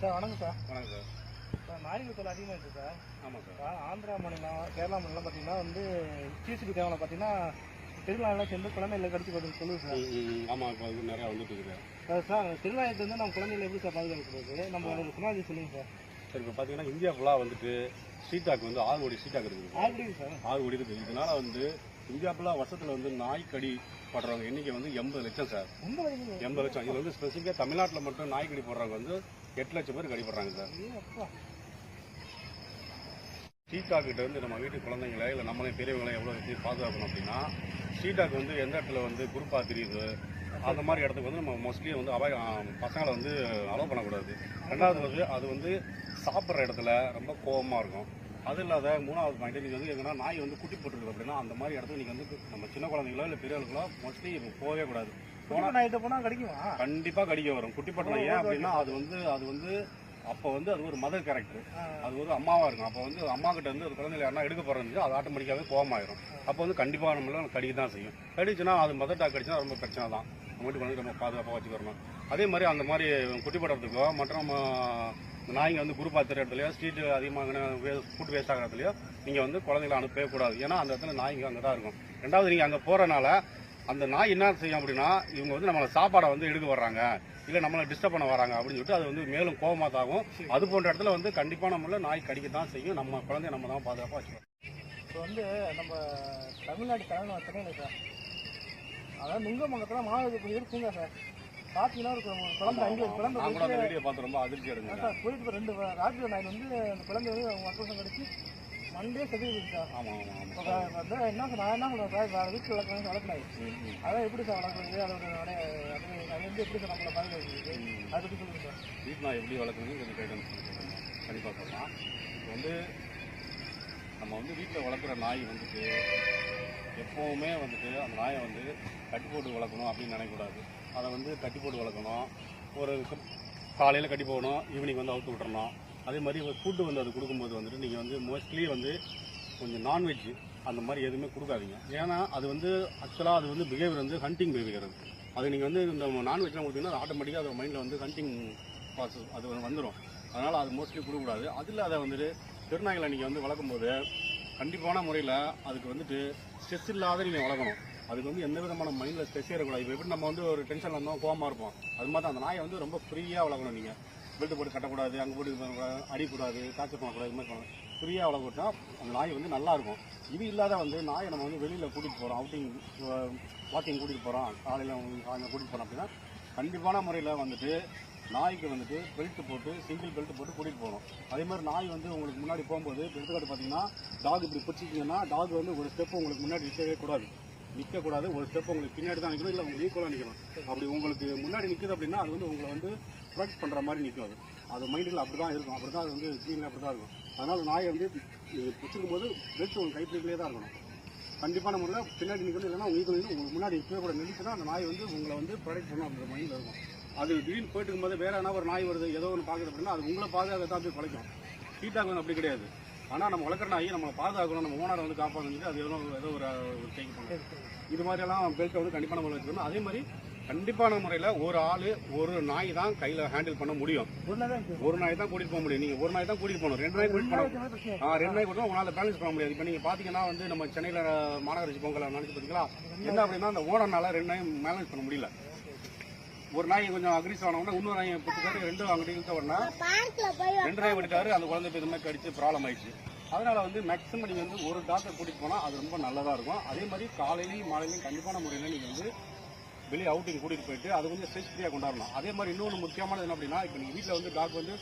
Sir வணக்கம் sir. வணக்கம் sir. Sir நாய்கள் தொலை அதிகமாக இருக்குது சார். ஆமாம் சார். ஆந்திரா மாநிலம் கேரளா மாநிலம் பார்த்தீங்கன்னா வந்து சிசிபி கேமரா பார்த்தீங்கன்னா திருநாயெல்லாம் சேர்ந்து குழந்தைகளை கடிச்சு போட்டு சொல்லுது சார். ஆமாம் இப்போ அது நிறையா வந்துட்டு இருக்குது சார். திருநாயத்தை வந்து நம்ம குழந்தைகளை எப்படி சார் பாதுகாக்கிறது? நம்ம ஒரு சுனாதி சொல்லுங்க சார். சரி இப்போ பார்த்தீங்கன்னா இந்தியா ஃபுல்லாக வந்துட்டு ஸ்ட்ரீட்டாக் வந்து ஆறு கோடி ஸ்ட்ரீட்டாக் இருக்குது ஆல்ரெடி சார். ஆறு கோடி இருக்குது. இதனால வந்து இந்தியா ஃபுல்லாக வருஷத்தில் வந்து நாய் கடி படுறவங்க எண்ணிக்கை வந்து எண்பது லட்சம் சார். எண்பது லட்சம். இது வந்து ஸ்பெசிஃபிக்காக தமிழ்நாட்டில் மட்டும் நாய் கடி போடுறவங்க வந்து எட்டு லட்சம் பேர் கடிப்படுறாங்க சார். ஐயோ கிட்ட வந்து நம்ம வீட்டு குழந்தைங்கள இல்லை நம்மளே பெரியவங்களை எவ்வளோ எப்படி பாதுகாக்கணும் அப்படின்னா ஸ்ட்ரீட்டாக் வந்து எந்த இடத்துல வந்து குரூப்பாக தெரியுது அந்த மாதிரி இடத்துக்கு வந்து நம்ம மோஸ்ட்லி வந்து அவாய் பசங்களை வந்து அலோவ் பண்ணக்கூடாது. ரெண்டாவது வந்து அது வந்து சாப்பிட்ற இடத்துல ரொம்ப கோவமாக இருக்கும். அது இல்லாத மூணாவது பாயிண்ட் நீங்கள் வந்து எங்கன்னா நாய் வந்து குட்டி போட்டுருக்குது அப்படின்னா அந்த மாதிரி இடத்துக்கு நீங்கள் வந்து நம்ம சின்ன குழந்தைங்களோ இல்லை பெரியவர்களோ மோஸ்ட்லி போகவே கூடாது. போன நாயத்தை போனால் கிடைக்குமா? கண்டிப்பாக கடிக்க வரும். குட்டி போட்டலாம் ஏன் அப்படின்னா அது வந்து அது வந்து அப்போ வந்து அது ஒரு மதர் கேரக்டர். அது ஒரு அம்மாவா இருக்கும் அப்போ வந்து அம்மா கிட்ட இருந்து ஒரு குழந்தைல யாருன்னா எடுக்க போறது அது ஆட்டோமேட்டிக்காவே கோவமாயிரும். அப்போ வந்து கண்டிப்பா நம்மள கடிக்க தான் செய்யும். கடிச்சுன்னா அது மதர் டாக் கடிச்சுனா ரொம்ப பிரச்சனை தான். நம்ம வீட்டுக்கு வந்து நம்ம பாதுகாப்பாக வச்சுக்கிறணும். அதே மாதிரி அந்த மாதிரி குட்டி போடுறதுக்கோ மற்றும் நாய்ங்க வந்து குரூப் ஆத்துற இடத்துலயோ ஸ்ட்ரீட் அதிகமாக ஃபுட் வேஸ்ட் ஆகிற இடத்துலயோ நீங்க வந்து குழந்தைகளை அனுப்பவே கூடாது. ஏன்னா அந்த இடத்துல நாய்ங்க அங்கே தான் இருக்கும். ரெண்டாவது நீங்க அங்கே போறனால அந்த நாய் என்ன செய்யும் அப்படின்னா இவங்க வந்து நம்மளை சாப்பாடை வந்து எடுக்க வர்றாங்க. இல்லை நம்மளை டிஸ்டர்ப் பண்ண வராங்க அப்படின்னு சொல்லிட்டு அது வந்து மேலும் கோபமாக தாகும் அது போன்ற இடத்துல வந்து கண்டிப்பாக நம்மள நாய் கடிக்க தான் செய்யும். நம்ம குழந்தைய நம்ம தான் பாதுகாப்பாக வச்சுக்கணும். இப்போ வந்து நம்ம தமிழ்நாடு தலைமை சென்னையில் சார்? அதாவது நுங்கமங்கத்தில் மாணவர்கள் இருக்குங்க சார்? பார்த்தீங்கன்னா ஒரு குழந்தை அங்கே குழந்தை கூட வீடியோ பார்த்து ரொம்ப அதிர்ச்சி அடைஞ்சேன் சார் போயிட்டு ரெண்டு ராஜ்ய நாய் வந்து அந்த குழந்தை வந்து வருஷம் கடிச்சு மண்டே செதுக்குது சார் ஆமாம் ஆமாம் வந்து என்ன நான் என்ன சொல்றேன் சார் வேறு வீட்டில் வளர்க்குறாங்க அதான் எப்படி சார் வளர்க்குறது? அதோட அது வந்து எப்படி சார் நம்மளை பாதுகாக்கிறது அதை பற்றி சொல்லுங்க சார். வீட்டு நாய் எப்படி வளர்க்கணும்னு கொஞ்சம் கைடன்ஸ் கண்டிப்பாக சொல்லலாம். இப்போ வந்து நம்ம வந்து வீட்டில் வளர்க்குற நாய் வந்துட்டு எப்போவுமே வந்துட்டு அந்த நாயை வந்து கட்டி போட்டு வளர்க்கணும் அப்படின்னு நினைக்கக்கூடாது. அதை வந்து கட்டி போட்டு வளர்க்கணும். ஒரு காலையில் கட்டி போகணும் ஈவினிங் வந்து அவுத்து விட்டுறணும். அதே மாதிரி ஒரு ஃபுட்டு வந்து அது கொடுக்கும்போது வந்துட்டு நீங்கள் வந்து மோஸ்ட்லி வந்து கொஞ்சம் நான்வெஜ் அந்த மாதிரி எதுவுமே கொடுக்காதீங்க. ஏன்னா அது வந்து ஆக்சுவலாக அது வந்து பிஹேவியர் வந்து ஹண்டிங் பிஹேவியர் அது. அது நீங்கள் வந்து இந்த நான்வெஜ்லாம் கொடுத்தீங்கன்னா அது ஆட்டோமேட்டிக்காக அது மைண்டில் வந்து ஹண்டிங் ப்ராசஸ் அது வந்துடும் அதனால் அது மோஸ்ட்லி கொடுக்கக்கூடாது. அது இல்லாத வந்துட்டு பெருநாய்களை நீங்கள் வந்து வளர்க்கும்போது கண்டிப்பான முறையில் அதுக்கு வந்துட்டு ஸ்ட்ரெஸ் இல்லாத நீங்கள் வளர்க்கணும். அதுக்கு வந்து எந்த விதமான மைண்டில் ஸ்ட்ரெஸ் ஏறக்கூடாது. இப்போ எப்படி நம்ம வந்து ஒரு டென்ஷனில் இருந்தோம் கோவமாக இருப்போம். அது மாதிரி தான். அந்த நாயை வந்து ரொம்ப ஃப்ரீயாக வளர்க்கணும் நீங்கள் பெல்ட் போட்டு கட்டக்கூடாது அங்கே போட்டு இது பண்ணக்கூடாது, அடிக்கூடாது டார்ச்சர் பண்ணக்கூடாது இது மாதிரி பண்ணலாம் ஃப்ரீயாக வளர்க்கட்டா அந்த நாய் வந்து நல்லா இருக்கும். இது இல்லாத வந்து நாயை நம்ம வந்து வெளியில் கூட்டிகிட்டு போகிறோம் அவுட்டிங் வாக்கிங் கூட்டிகிட்டு போகிறோம் காலையில் காலையில் கூட்டிகிட்டு போகிறோம் அப்படின்னா கண்டிப்பான முறையில் வந்துட்டு நாய்க்கு வந்துட்டு பெல்ட் போட்டு சிங்கிள் பெல்ட் போட்டு கூட்டிகிட்டு போகணும். அதே மாதிரி நாய் வந்து உங்களுக்கு முன்னாடி போகும்போது எடுத்துக்காட்டு பார்த்தீங்கன்னா டாக் இப்படி பிடிச்சிக்கிங்கன்னா டாக் வந்து ஒரு ஸ்டெப் உங்களுக்கு முன்னாடி நிற்கவே கூடாது. நிற்கக்கூடாது ஒரு ஸ்டெப் உங்களுக்கு பின்னாடி தான் நிற்கணும் இல்லை உங்களுக்கு ஈக்குவலாக நிற்கணும் அப்படி உங்களுக்கு முன்னாடி நிற்குது அப்படின்னா அது வந்து உங்களை வந்து ப்ரொடெக்ட் பண்ணுற மாதிரி நிற்கும் அது. அது மைண்டில் அப்படி தான் இருக்கும். அப்படி தான் அது வந்து ஸ்க்ரீனில் அப்படி தான் இருக்கும். அதனால் நாயை வந்து பிடிச்சிக்கும் போது பெல்ட் உங்கள் கைப்பிடிக்கலே தான் இருக்கணும். கண்டிப்பான முறையில் பின்னாடி நிற்கணும் இல்லைன்னா உங்களுக்கு வந்து உங்களுக்கு முன்னாடி நிற்கவே கூட நின்றுச்சுன்னா அந்த நாய் வந்து உங்களை வந்து ப்ரொடெக்ட் பண்ணும் அப்படின்ற மைண்டில் இருக்கும். அது திடீர்னு போயிட்டு இருக்கும்போது வேற என்ன ஒரு நாய் வருது ஏதோ ஒன்று பார்க்குது அப்படின்னா அது உங்களை பாதுகாக்க தான் போய் குலைக்கும். ஹீட்டாக வந்து அப்படி கிடையாது. ஆனால் நம்ம வளர்க்குற நாய் நம்ம பாதுகாக்கணும் நம்ம ஓனரை வந்து காப்பாற்றணும் அது ஏதோ ஏதோ ஒரு டேக் பண்ணும். இது மாதிரியெல்லாம் பெல்ட்டை வந்து கண்டிப்பான முறையில் வச்சுக்கணும். அதே மாதிரி கண்டிப்பான முறையில் ஒரு ஆள் ஒரு நாய் தான் கையில் ஹேண்டில் பண்ண முடியும். ஒரு நாய் தான் கூட்டிட்டு போக முடியும். நீங்கள் ஒரு நாய் தான் கூட்டிட்டு போகணும். ரெண்டு நாய் கூட்டிட்டு போகணும். ஆ ரெண்டு நாய் கூட உங்களால் பேலன்ஸ் பண்ண முடியாது. இப்போ நீங்கள் பார்த்தீங்கன்னா வந்து நம்ம சென்னையில் மாநகராட்சி பொங்கலை நினச்சி பார்த்தீங்களா என்ன அப்படின்னா அந்த ஓனர்னால ரெண்டு நாய் மேனேஜ் பண்ண முடியல. ஒரு நாய் கொஞ்சம் அக்ரிஸ் ஆனவொடனே இன்னொரு நாயை பிடிச்சிட்டாரு ரெண்டும் அங்கிட்ட இழுத்த உடனே ரெண்டு நாய் விட்டுட்டாரு அந்த குழந்தை இதுமாதிரி கடிச்சு ப்ராப்ளம் ஆயிடுச்சு. அதனால வந்து மேக்ஸிமம் நீங்கள் வந்து ஒரு டாக்டர் கூட்டிட்டு போனால் அது ரொம்ப நல்லதாக இருக்கும். அதே மாதிரி காலையிலையும் மாலையிலையும் கண்டிப்பான முறையில் நீங்கள் வந்து வெளியே அவுட்டிங் கூட்டிகிட்டு போயிட்டு அது கொஞ்சம் ஸ்ட்ரெஸ் ஃப்ரீயாக கொண்டாடணும் அதே மாதிரி இன்னொன்று முக்கியமானது என்ன அப்படின்னா இப்போ நீங்கள் வீட்டில் வந்து டாக் வந்து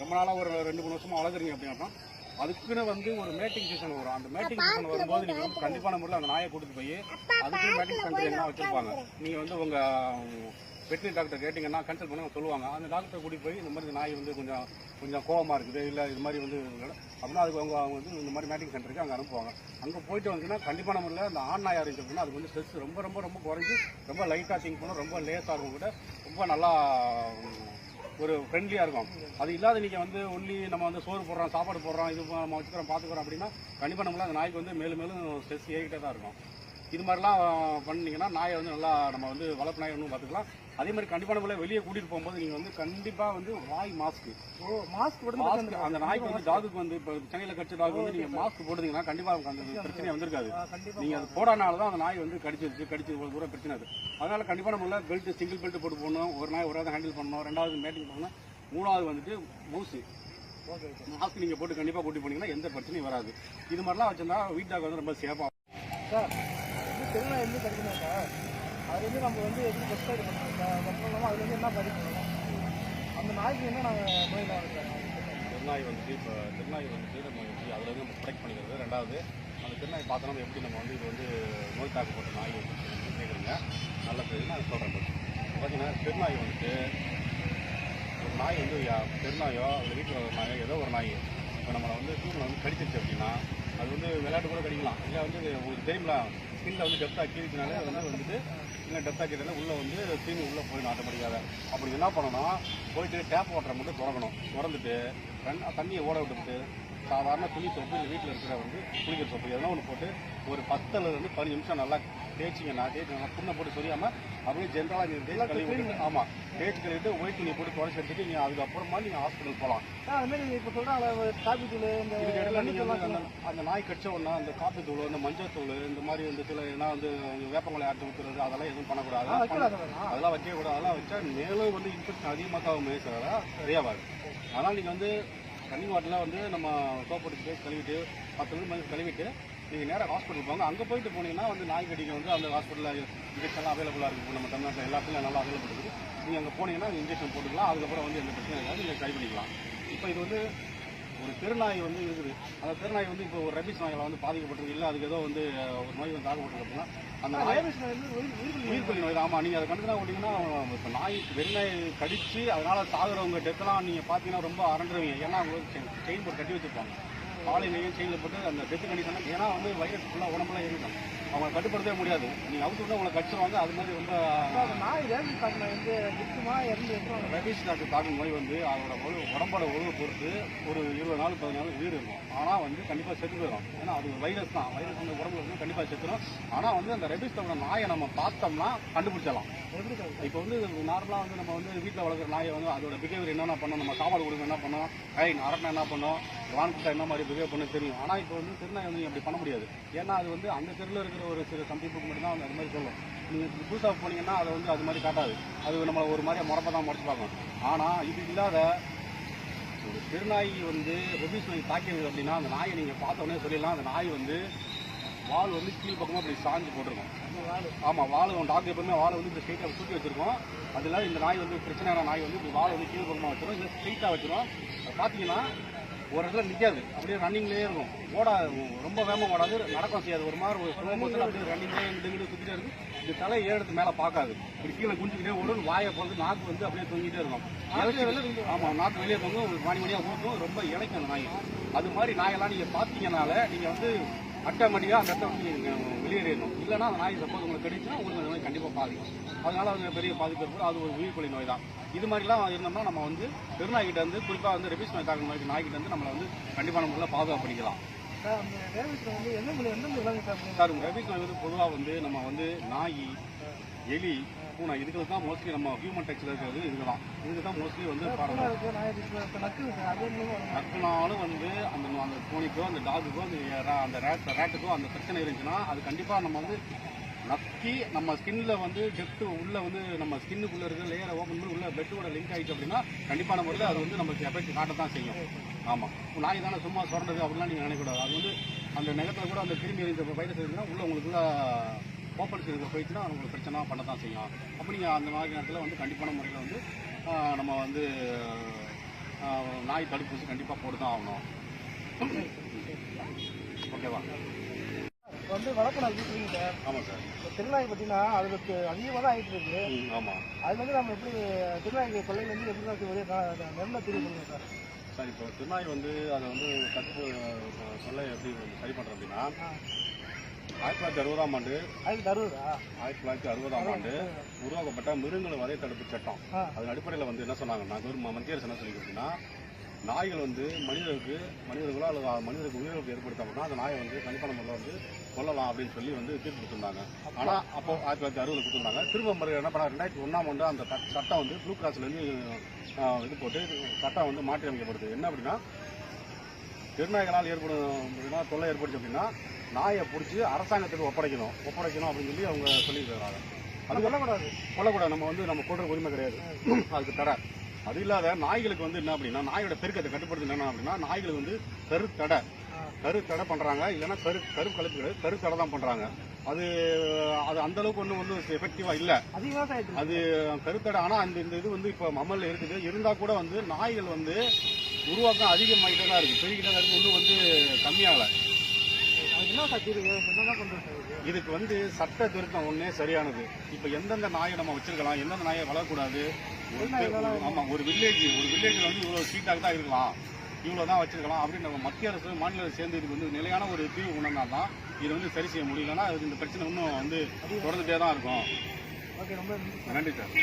ரொம்ப நாளாக ஒரு ரெண்டு மூணு வருஷமா வளர்க்குறீங்க அப்படின்னா அதுக்குன்னு வந்து ஒரு மேட்டிங் சீசன் வரும். அந்த மேட்டிங் சீசன் வரும்போது நீங்கள் வந்து கண்டிப்பான முறையில் அந்த நாயை கூட்டிட்டு போய் அதுக்கு மேட்டிங் சென்டர் என்ன வச்சிருப்பாங்க? நீங்கள் வந்து உங்கள் வெட்டினரி டாக்டர் கேட்டிங்கன்னா கன்சல்ட் பண்ணி சொல்லுவாங்க. அந்த டாக்டரை கூட்டி போய் இந்த மாதிரி நாய் வந்து கொஞ்சம் கொஞ்சம் கோவமாக இருக்குது. இல்லை இது மாதிரி வந்து அப்படின்னா அதுக்கு அவங்க அவங்க வந்து இந்த மாதிரி மேட்டிங் சென்டருக்கு அங்கே அனுப்புவாங்க. அங்கே போயிட்டு வந்துச்சுன்னா கண்டிப்பாக நம்மள அந்த ஆண் நாயாக இருந்துச்சு அப்படின்னா அதுக்கு வந்து ஸ்ட்ரெஸ் ரொம்ப ரொம்ப ரொம்ப குறைஞ்சி ரொம்ப லைட்டாக திங்க் பண்ணும் ரொம்ப லேஸாக இருக்கும் கூட ரொம்ப நல்லா ஒரு ஃப்ரெண்ட்லியாக இருக்கும். அது இல்லாத நீங்கள் வந்து ஒன்லி நம்ம வந்து சோறு போடுறோம் சாப்பாடு போடுறோம் இது நம்ம வச்சுக்கிறோம் பார்த்துக்கிறோம் அப்படின்னா கண்டிப்பாக நம்மளால் அந்த நாய்க்கு வந்து மேலும் மேலும் ஸ்ட்ரெஸ் ஏறிக்கிட்டே தான் இருக்கும். இது மாதிரிலாம் பண்ணீங்கன்னா நாயை வந்து நல்லா நம்ம வந்து வளர்ப்பு நாய் ஒன்றும் பார்த்துக்கலாம். அதே மாதிரி கண்டிப்பான முறையில் வெளியே கூட்டிகிட்டு போகும்போது நீங்கள் வந்து கண்டிப்பாக வந்து வாய் மாஸ்க்கு ஓ மாஸ்க் போட்டு மாஸ்க் அந்த நாய்க்கு வந்து டாகுக்கு வந்து இப்போ சென்னையில் கடிச்ச டாக் வந்து நீங்கள் மாஸ்க் போடுறீங்கன்னா கண்டிப்பாக அந்த பிரச்சனையே வந்திருக்காது. நீங்கள் அது போடாதனால தான் அந்த நாய் வந்து கடிச்சிருச்சு கடிச்சு தூரம் பிரச்சனை அது. அதனால கண்டிப்பான முறையில் பெல்ட் சிங்கிள் பெல்ட் போட்டு போடணும். ஒரு நாய் ஒரு ஹேண்டில் பண்ணணும். ரெண்டாவது மேட்டிங் பண்ணணும். மூணாவது வந்துட்டு ஓகே மாஸ்க் நீங்கள் போட்டு கண்டிப்பாக கூட்டி போனீங்கன்னா எந்த பிரச்சனையும் வராது. இது மாதிரிலாம் வச்சிருந்தா வீட் டாக் வந்து ரொம்ப சேஃபாக சார் இது எப்படி வந்து சார் அது வந்து நம்ம வந்து எப்படி பெஸ்ட்டாக இது பண்ணணும் சார் இல்லாமல் அதுல இருந்து என்ன படிக்கணும்? அந்த நாய்க்கு என்ன நாங்கள் நோயில் வரும் சார் திருநாய் வந்துட்டு இப்போ திருநாய் வந்துட்டு நம்ம எப்படி அதில் இருந்து நம்ம ப்ரொடெக்ட் பண்ணிக்கிறது? ரெண்டாவது அந்த திருநாய் பார்த்தா நம்ம எப்படி நம்ம வந்து இது வந்து நோய் தாக்கப்பட்ட நாய் வந்து கேட்குறீங்க நல்ல பேர். நான் சொல்கிறேன் பார்த்தீங்கன்னா திருநாய் வந்துட்டு ஒரு நாய் வந்து யா- தெருநாயோ இல்லை வீட்டில் ஒரு நாயோ ஏதோ ஒரு நாய். இப்போ நம்மளை வந்து தூக்கில் வந்து கடிச்சிருச்சு அப்படின்னா அது வந்து விளையாட்டு கூட கடிக்கலாம். இல்லை வந்து உங்களுக்கு தெரியுங்களா ஸ்கின்ல வந்து டெப்த்தாக கீழிச்சினாலே அதனால வந்து வந்துட்டு இல்லை டெப்த்தாக கீழே உள்ளே வந்து தீனி உள்ளே போயிடும் ஆட்டோமேட்டிக்காக. அப்படி என்ன பண்ணணும் போயிட்டு டேப் வாட்டரை மட்டும் திறக்கணும். திறந்துட்டு ரன் தண்ணியை ஓட விட்டுட்டு சாதாரண துணி சோப்பு வீட்டில் இருக்கிற வந்து குளிக்கிற சோப்பு எதனா ஒன்று போட்டு ஒரு பத்துலேருந்து பதினஞ்சு நிமிஷம் நல்லா தேய்ச்சிங்கன்னா தேய்ச்சி நல்லா புண்ணை போட்டு சொரியாமல் அப்படியே ஜென்ரலாக நீங்கள் தேய்ச்சி கழுவி விட்டுட்டு ஆமாம் தேய்ச்சி கழுவிட்டு ஒயிட் துணியை போட்டு தொடச்சி எடுத்துட்டு நீங்கள் அதுக்கப்புறமா நீங்கள் ஹாஸ்பிட்டல் போகலாம் சார் அது மாதிரி இப்போ சொல்கிறாங்களே காபி தூள் இந்த இடையில நீங்க வந்து மல்லித்தூள்லாம் அந்த நாய் கடிச்ச உடனே அந்த காப்பி தூள் இந்த மஞ்சள் தூள் இந்த மாதிரி வந்து சில என்ன வந்து வேப்பங்களை ஆட்டி ஊற்றுறது அதெல்லாம் எதுவும் பண்ணக்கூடாது. அதெல்லாம் வைக்க கூடாது அதெல்லாம். வச்சா மேலும் வந்து இன்ஃபெக்ஷன் அதிகமாக ஆகும் சார் சரியாகாது அதனால் நீங்கள் வந்து ரன்னிங் வாட்டரில் வந்து நம்ம சோப் போட்டு கழுவிட்டு பத்து நிமிஷம் கழுவிட்டு நீங்கள் நேராக ஹாஸ்பிட்டல் போங்க. அங்கே போயிட்டு போனீங்கன்னா வந்து நாய் கடிக்கு வந்து அந்த ஹாஸ்பிட்டலில் இன்ஜெக்ஷன்லாம் அவைலபிளாக இருக்குது நம்ம தமிழ்நாட்டில் எல்லாத்துலையும் நல்லா அவைலபிள் இருக்குது. நீங்கள் அங்கே போனீங்கன்னா இன்ஜெக்ஷன் போட்டுக்கலாம். அதுக்கப்புறம் வந்து எந்த பிரச்சனையும் இருக்காது. நீங்கள் ட்ரை பண்ணிக்கலாம். இப்போ இது வந்து ஒரு தெருநாய் வந்து இருக்குது. அந்த தெருநாய் வந்து இப்போ ஒரு ரபிஸ் நாய்களை வந்து பாதிக்கப்பட்டிருக்கு. இல்லை அதுக்கு ஏதோ வந்து ஒரு நோய் வந்து தாக்கப்பட்டிருக்கு அந்த உயிர்கொல்லி நோய் ஆமாம் நீங்கள் அதை கண்டுதான் ஓட்டிங்கன்னா இப்போ நாய் வெறிநாய் கடிச்சு அதனால சாகுறவங்க டெத்தெல்லாம் நீங்கள் பார்த்தீங்கன்னா ரொம்ப அரண்டுருவீங்க ஏன்னா செயின் போட்டு கட்டி வச்சிருப்பாங்க. காலையிலேயும் செயினில் போட்டு அந்த டெத்து கண்டிஷன் ஏன்னா வந்து வைரஸ் ஃபுல்லாக உடம்புலாம் இருக்கும் அவங்க கட்டுப்படுத்தவே முடியாது. நீங்கள் அவுத்து விட்டு உங்களை கடிச்சிருவாங்க. அது மாதிரி ரொம்ப ரபீஸ் நாட்டு தாக்கும் நோய் வந்து அதோட ஒழு உடம்போட ஒழுவை பொறுத்து ஒரு இருபது நாள் பதினஞ்சு நாள் உயிர் இருக்கும். ஆனால் வந்து கண்டிப்பாக செத்து போயிடும். ஏன்னா அது ஒரு வைரஸ் தான். வைரஸ் வந்து உடம்புல இருக்கும் கண்டிப்பாக செத்துரும். ஆனால் வந்து அந்த ரபீஸ் தவிர நாயை நம்ம பார்த்தோம்னா சார் இப்போ வந்து நார்மலாக வந்து நம்ம வந்து வீட்டில் வளர்க்குற நாயை வந்து அதோட பிஹேவியர் என்னென்ன பண்ணோம் நம்ம சாப்பாடு கொடுக்க என்ன பண்ணோம் கை அரட்டை என்ன பண்ணோம்? வான்குட்டை என்ன மாதிரி பிஹேவ் பண்ண தெரியும். ஆனால் இப்போ வந்து திருநாய் வந்து அப்படி பண்ண முடியாது. ஏன்னா அது வந்து அந்த தெருவில் இருக்கிற ஒரு சில சம்பீப்புக்கு மட்டும் தான் வந்து அது மாதிரி சொல்லும். நீங்கள் புதுசாக போனீங்கன்னா அதை வந்து அது மாதிரி காட்டாது. அது நம்ம ஒரு மாதிரியா முறப்ப தான் முறைச்சு பார்க்கும் ஆனால் இது இல்லாத ஒரு திருநாய் வந்து ரெபியூஸ் நாய் தாக்கியது அப்படின்னா அந்த நாயை நீங்கள் பார்த்த உடனே சொல்லிடலாம். அந்த நாய் வந்து வால் வந்து கீழ் பக்கமாக அப்படி சாஞ்சு போட்டிருக்கும். ஆமாம் வால். டாக்டர் எப்பவுமே வாழை வந்து இப்படி ஸ்ட்ரெயிட்டாக சுற்றி வச்சிருக்கோம். அதில் இந்த நாய் வந்து பிரச்சனையான நாய் வந்து இப்படி வாழை வந்து கீழ் பக்கமாக வச்சிரும். இல்லை ஸ்ட்ரெயிட்டாக வச்சிரும். அது பார்த்தீங்கன்னா ஒரு இடத்துல நிற்காது அப்படியே ரன்னிங்லேயே இருக்கும். ஓடா ரொம்ப வேகமாக ஓடாது. நடக்கம் செய்யாது. ஒரு மாதிரி ஒரு ஸ்லோ மோஷன் அப்படியே ரன்னிங்லேயே இங்கிட்டு சுற்றிட்டே இருக்கும் இது தலை ஏறதுக்கு மேலே பார்க்காது. இப்படி கீழே குஞ்சிக்கிட்டே ஓடும். வாயை பொறுத்து நாக்கு வந்து அப்படியே தொங்கிட்டே இருக்கும். ஆமாம் நாக்கு வெளியே தொங்கும். ஒரு மணி மணியாக ஊற்றும். ரொம்ப இலைக்கும் அந்த நாய். அது மாதிரி நாயெல்லாம் நீங்கள் பார்த்தீங்கனால நீங்கள் வந்து அட்டோமேட்டிக்காக அந்த இடத்த வந்து நீங்கள் வெளியேறிடணும். இல்லைன்னா அந்த நாய் சப்போஸ் உங்களுக்கு கடிச்சுன்னா உங்களுக்கு அந்த நோய் கண்டிப்பாக பாதிக்கும். அதனால அது பெரிய பாதிப்பு. இருக்கும் அது ஒரு உயிர்கொலி நோய் தான். இது மாதிரிலாம் இருந்தோம்னா நம்ம வந்து பெருநாய்கிட்ட இருந்து குறிப்பாக வந்து ரெபிஸ் நோய் தாக்கும் நோய்க்கு நாய்கிட்ட இருந்து நம்மளை வந்து கண்டிப்பான முறையில் பாதுகாப்பு பண்ணிக்கலாம். சார் வந்து எந்த வந்து பொதுவாக வந்து நம்ம வந்து நாய் எலி பூனை இதுக்கு தான் மோஸ்ட்லி நம்ம ஹியூமன் டச்சில் இருக்கிறது இதுக்கு தான் இதுக்கு தான் மோஸ்ட்லி வந்து நக்குனாலும் வந்து அந்த அந்த பூனைக்கோ அந்த டாகுக்கோ அந்த அந்த ரேட் ரேட்டுக்கோ அந்த பிரச்சனை இருந்துச்சுன்னா அது கண்டிப்பாக நம்ம வந்து நக்கி நம்ம ஸ்கின்ல வந்து டெப்த் உள்ள வந்து நம்ம ஸ்கின்னுக்குள்ள இருக்கிற லேயரை ஓப்பன் பண்ணி உள்ள பெட்டோட லிங்க் ஆயிடுச்சு அப்படின்னா கண்டிப்பான முறையில் அது வந்து நமக்கு எஃபெக்ட் காட்ட தான் செய்யும் ஆமாம் நாய் தானே சும்மா சுரண்டது அப்படிலாம் நீங்கள் நினைக்கக்கூடாது. அது வந்து அந்த நிலத்தில் கூட அந்த கிருமி இருந்த வைரஸ் இருந்துச்சுன்னா உள்ள உங்களுக்குள்ள ஓப்பன் இருக்கிற போயிடுச்சுன்னா உங்களுக்கு பிரச்சனை பண்ண தான் செய்யும். அப்போ நீங்கள் அந்த மாதிரி நேரத்தில் வந்து கண்டிப்பான முறையில் வந்து நம்ம வந்து நாய் தடுப்பூசி கண்டிப்பாக போட்டு தான் ஆகணும். ஓகேவா? இப்போ வந்து வளர்ப்பு நாய் வீட்டுங்க சார் ஆமாம் சார். இப்போ திருநாய் பார்த்தீங்கன்னா அதுக்கு அதிகமாக தான் ஆகிட்டு இருக்கு. ம் ஆமாம் அது வந்து நம்ம எப்படி திருநாய்க்கு கொள்ளையிலேருந்து எப்படி தான் ஒரே நெல்லை தெரிய சொல்லுங்க சார். சார் இப்போ திருநாய் வந்து அதை வந்து அஹ், சொல்ல எப்படி சரி பண்ணுறோம் அப்படின்னா ஆயிரத்தி தொள்ளாயிரத்தி அறுபதாம் ஆண்டு அதுக்கு தருவதா ஆயிரத்தி தொள்ளாயிரத்தி அறுபதாம் ஆண்டு உருவாக்கப்பட்ட மிருகங்களை வதை தடுப்பு சட்டம் அதன் அடிப்படையில் வந்து என்ன சொன்னாங்கன்னா மத்திய அரசு என்ன சொல்லியிருக்குன்னா நாய்கள் வந்து மனிதருக்கு மனிதர்களோ அல்லது மனிதருக்கு உயிரிழப்பு ஏற்படுத்த அப்படின்னா அந்த நாயை வந்து கண்டிப்பான முறையில் வந்து கொல்லலாம் அப்படின்னு சொல்லி வந்து தீர்ப்பு கொடுத்துருந்தாங்க. ஆனால் அப்போ ஆயிரத்தி தொள்ளாயிரத்தி அறுபது கொடுத்துருந்தாங்க. திரும்ப மறு என்ன பண்ணாங்க ரெண்டாயிரத்தி ஒன்றாம் ஆண்டு அந்த சட்டம் வந்து ப்ளூ கிராஸ்லேருந்து இது போட்டு சட்டம் வந்து மாற்றி அமைக்கப்படுது. என்ன அப்படின்னா திருநாய்களால் ஏற்படும் அப்படின்னா தொல்லை ஏற்படுச்சு அப்படின்னா நாயை பிடிச்சி அரசாங்கத்துக்கு ஒப்படைக்கணும். ஒப்படைக்கணும் அப்படின்னு சொல்லி அவங்க சொல்லியிருக்கிறாங்க. அது கொல்லக்கூடாது. கொல்லக்கூடாது. நம்ம வந்து நம்ம கொள்ற உரிமை கிடையாது. அதுக்கு தடை. அது இல்லாத நாய்களுக்கு வந்து என்ன அப்படின்னா நாயோட பெருக்கத்தை கட்டுப்படுத்தி என்ன அப்படின்னா நாய்களுக்கு வந்து பெரு தடை கரு தடை பண்றாங்க. இல்லைன்னா கரு கரு கலப்பு கரு தடை தான் பண்றாங்க. அது அது அந்த அளவுக்கு ஒன்றும் வந்து எஃபெக்டிவா இல்ல. அது கருத்தடை ஆனா அந்த இந்த இது வந்து இப்போ மம்மல்ல இருக்குது. இருந்தா கூட வந்து நாய்கள் வந்து உருவாக்கம் அதிகமாகிட்டே தான் இருக்கு. பெருகிட்டே தான் இருக்கு. இன்னும் வந்து கம்மியாகல? இதுக்கு வந்து சட்ட திருத்தம் ஒண்ணே சரியானது. இப்ப எந்தெந்த நாயை நம்ம வச்சிருக்கலாம்? எந்தெந்த நாயை வளரக்கூடாது ஒரு தெரு- நாய்களெல்லாம் ஆமா ஒரு வில்லேஜ் ஒரு வில்லேஜ்ல வந்து இவ்வளவு சீட்டாக தான் இருக்கலாம். இவ்வளவு தான் வச்சிருக்கலாம் அப்படின்னு நம்ம மத்திய அரசு மாநில அரசு சேர்ந்து இதுக்கு வந்து நிலையான ஒரு தீர்வு கொண்டா தான் இது வந்து சரி செய்ய முடியலன்னா இது இந்த பிரச்சனை இன்னும் வந்து தொடர்ந்துட்டே தான் இருக்கும். ஓகே ரொம்ப நன்றி. சார்.